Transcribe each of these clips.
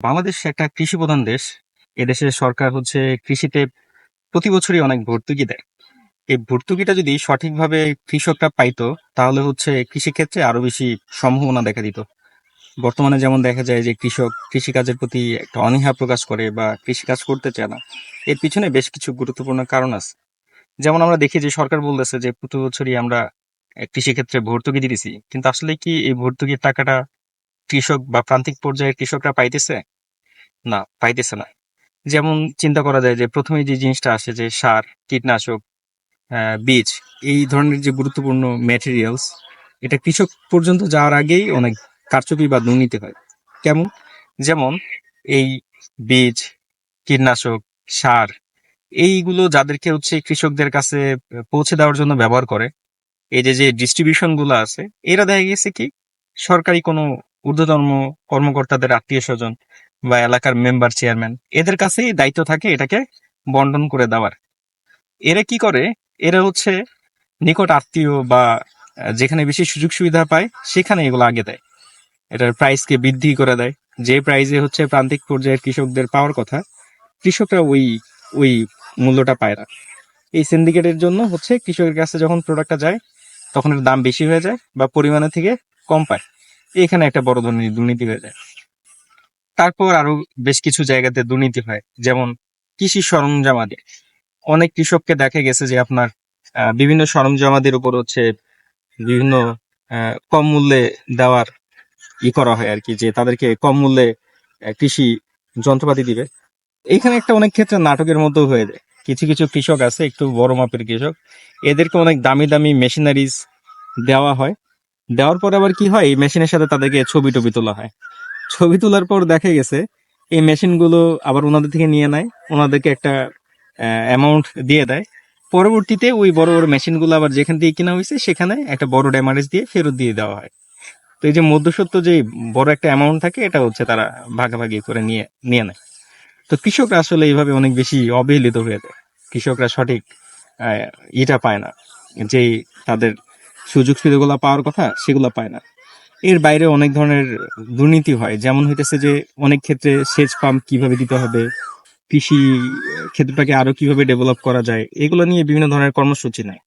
বাংলাদেশ একটা কৃষি প্রধান দেশ এদেশের সরকার হচ্ছে কৃষিতে প্রতি বছরই অনেক ভর্তুকি দেয়। এই ভর্তুকিটা যদি সঠিকভাবে কৃষকরা পাইতো, তাহলে হচ্ছে কৃষিক্ষেত্রে আরও বেশি সম্ভাবনা দেখা দিত। বর্তমানে যেমন দেখা যায় যে কৃষক কৃষিকাজের প্রতি একটা অনীহা প্রকাশ করে বা কৃষিকাজ করতে চায় না, এর পিছনে বেশ কিছু গুরুত্বপূর্ণ কারণ আছে। যেমন আমরা দেখি যে সরকার বলতেছে যে প্রতি বছরই আমরা কৃষিক্ষেত্রে ভর্তুকি দিতেছি, কিন্তু আসলে কি এই ভর্তুকির টাকাটা কৃষক বা প্রান্তিক পর্যায়ের কৃষকরা পাইতেছে? না পাইতেছে না। যেমন চিন্তা করা যায় যে প্রথমে যে জিনিসটা আসে যে, সার, কীটনাশক বীজ, এই ধরনের যে গুরুত্বপূর্ণ ম্যাটেরিয়ালস এটা কৃষক পর্যন্ত যাওয়ার আগেই অনেক কারচুপি বা দুর্নীতি হয়। কেমন? যেমন এই বীজ, কীটনাশক, সার, এইগুলো যাদেরকে হচ্ছে কৃষকদের কাছে পৌঁছে দেওয়ার জন্য ব্যবহার করে, এই যে যে ডিস্ট্রিবিউশনগুলো আছে, এরা দেখা গেছে কি, সরকারি কোনো ঊর্ধ্বতন কর্মকর্তাদের আত্মীয় স্বজন বা এলাকার মেম্বার চেয়ারম্যান, এদের কাছেই দায়িত্ব থাকে এটাকে বন্টন করে দেওয়ার। এরা কি করে? এরা হচ্ছে নিকট আত্মীয় বা যেখানে বেশি সুযোগ সুবিধা পায়, সেখানে এগুলো আগে দেয়। এটার প্রাইসকে বৃদ্ধি করে দেয়। যে প্রাইজে হচ্ছে প্রান্তিক পর্যায়ের কৃষকদের পাওয়ার কথা, কৃষকরা ওই ওই মূল্যটা পায় না। এই সিন্ডিকেটের জন্য হচ্ছে কৃষকের কাছে যখন প্রোডাক্টটা যায়, তখন এর দাম বেশি হয়ে যায় বা পরিমাণের থেকে কম পায়। এখানে একটা বড় ধরনের দুর্নীতি হয়ে যায়। তারপর আরও বেশ কিছু জায়গাতে দুর্নীতি হয়, যেমন কৃষি সরঞ্জামাদি অনেক কৃষককে দেখা গেছে যে আপনার বিভিন্ন সরঞ্জামাদির উপর হচ্ছে বিভিন্ন কম মূল্যে দেওয়ার ই করা হয় আর কি যে তাদেরকে কম মূল্যে কৃষি যন্ত্রপাতি দিবে। এখানে একটা অনেক ক্ষেত্রে নাটকের মতো হয়ে যায়। কিছু কিছু কৃষক আছে, একটু বড় মাপের কৃষক। এদেরকে অনেক দামি দামি মেশিনারিজ দেওয়া হয়। দেওয়ার পর আবার কি হয়? এই মেশিনের সাথে তাদেরকে ছবি টবি তোলা হয়। ছবি তোলার পর দেখা গেছে, এই মেশিনগুলো আবার ওনাদের থেকে নিয়ে নেয়। ওনাদেরকে একটা অ্যামাউন্ট দিয়ে দেয়। পরবর্তীতে ওই বড় বড় মেশিনগুলো আবার যেখান থেকে কেনা হয়েছে, সেখানে একটা বড় ড্যামারেজ দিয়ে ফেরত দিয়ে দেওয়া হয়। তো এই যে মধ্যসত্ত্ব যে বড় একটা অ্যামাউন্ট থাকে, এটা হচ্ছে তারা ভাগাভাগি করে নিয়ে নিয়ে নেয়। তো কৃষকরা আসলে এইভাবে অনেক বেশি অবহেলিত হয়ে যায়। কৃষকরা সঠিক ইটা পায় না যেই তাদের সুযোগ সুবিধাগুলো পাওয়ার কথা সেগুলো পায় না। এর বাইরে অনেক ধরনের দুর্নীতি হয়। যেমন হইতেছে যে, অনেক ক্ষেত্রে সেচ পাম্প কীভাবে দিতে হবে, কৃষি ক্ষেত্রটাকে আরও কীভাবে ডেভেলপ করা যায়, এগুলো নিয়ে বিভিন্ন ধরনের কর্মসূচি নেয়।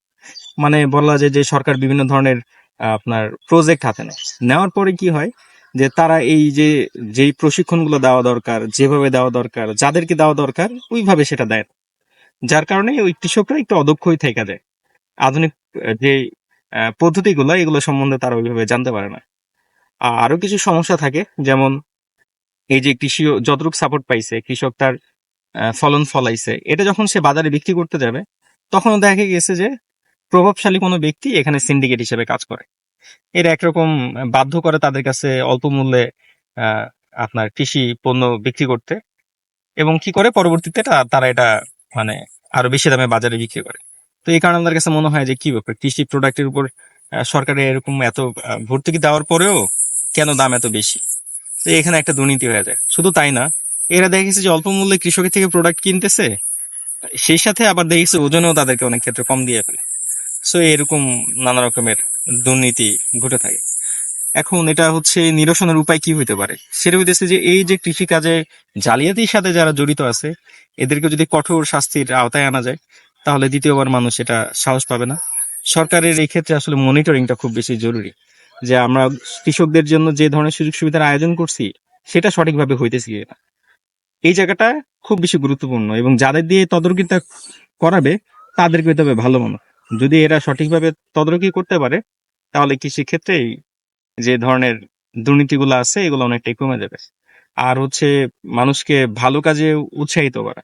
মানে বলা যায় যে, সরকার বিভিন্ন ধরনের আপনার প্রজেক্ট হাতে নেয়। নেওয়ার পরে কি হয় যে, তারা এই যে, যেই প্রশিক্ষণগুলো দেওয়া দরকার, যেভাবে দেওয়া দরকার, যাদেরকে দেওয়া দরকার, ওইভাবে সেটা দেয় যার কারণে ওই কৃষকরা একটু অদক্ষই থেকে যায় আধুনিক যে পদ্ধতিগুলো, এগুলো সম্বন্ধে তারা ওইভাবে জানতে পারে না। আর আরও কিছু সমস্যা থাকে, যেমন এই যে কৃষি যতটুকু সাপোর্ট পাইছে, কৃষক তার ফলন ফলাইছে, এটা যখন সে বাজারে বিক্রি করতে যাবে, তখনও দেখা গেছে যে প্রভাবশালী কোনো ব্যক্তি এখানে সিন্ডিকেট হিসেবে কাজ করে। এর একরকম বাধ্য করে তাদের কাছে অল্প মূল্যে আপনার কৃষি পণ্য বিক্রি করতে এবং কি করে পরবর্তীতে তারা এটা মানে আরও বেশি দামে বাজারে বিক্রি করে। তো এই কারণে আমাদের কাছে মনে হয় যে কি ব্যাপার? কৃষি প্রোডাক্টের উপর সরকারের এরকম এত ভর্তুকি দেওয়ার পরেও কেন দাম এত বেশি? তো এখানে একটা দুর্নীতি হয়ে যায়। শুধু তাই না, এরা দেখেছে যে অল্প মূল্যে কৃষকের থেকে প্রোডাক্ট কিনতেছে, সেই সাথে আবার দেখেছে ওজনেও তাদেরকে অনেক ক্ষেত্রে কম দিয়ে ফেলে। সো এরকম নানা রকমের দুর্নীতি ঘটে থাকে। এখন এটা হচ্ছে নিরসনের উপায় কি হইতে পারে? সেটা হইতেছে যে এই যে কৃষিকাজে জালিয়াতির সাথে যারা জড়িত আছে, এদেরকে যদি কঠোর শাস্তির আওতায় আনা যায় তাহলে দ্বিতীয়বার মানুষ এটা সাহস পাবে না। সরকারের এই ক্ষেত্রে আসলে মনিটরিংটা খুব বেশি জরুরি। যে আমরা কৃষকদের জন্য যে ধরনের সুযোগ সুবিধার আয়োজন করছি, সেটা সঠিকভাবে হইতেছে কিনা এই জায়গাটা খুব বেশি গুরুত্বপূর্ণ এবং যাদের দিয়ে তদারকিটা করাবে, তাদেরকে হইতে হবে ভালো মনে। যদি এরা সঠিকভাবে তদারকি করতে পারে, তাহলে কৃষি ক্ষেত্রে এই যে ধরনের দুর্নীতিগুলো আছে, এগুলো অনেকটাই কমে যাবে। আর হচ্ছে মানুষকে ভালো কাজে উৎসাহিত করা।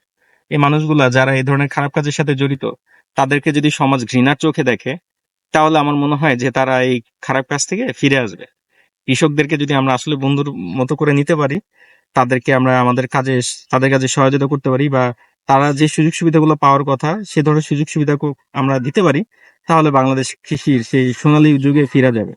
এই মানুষগুলা যারা এই ধরনের খারাপ কাজের সাথে জড়িত, তাদেরকে যদি সমাজ ঘৃণার চোখে দেখে, তাহলে আমার মনে হয় যে তারা এই খারাপ কাজ থেকে ফিরে আসবে। কৃষকদেরকে যদি আমরা আসলে বন্ধুর মতো করে নিতে পারি, তাদেরকে আমরা আমাদের কাজে, তাদের কাজে সহযোগিতা করতে পারি বা তারা যে সুযোগ সুবিধাগুলো পাওয়ার কথা, সে ধরনের সুযোগ সুবিধা আমরা দিতে পারি, তাহলে বাংলাদেশ কৃষির সেই সোনালী যুগে ফিরা যাবে।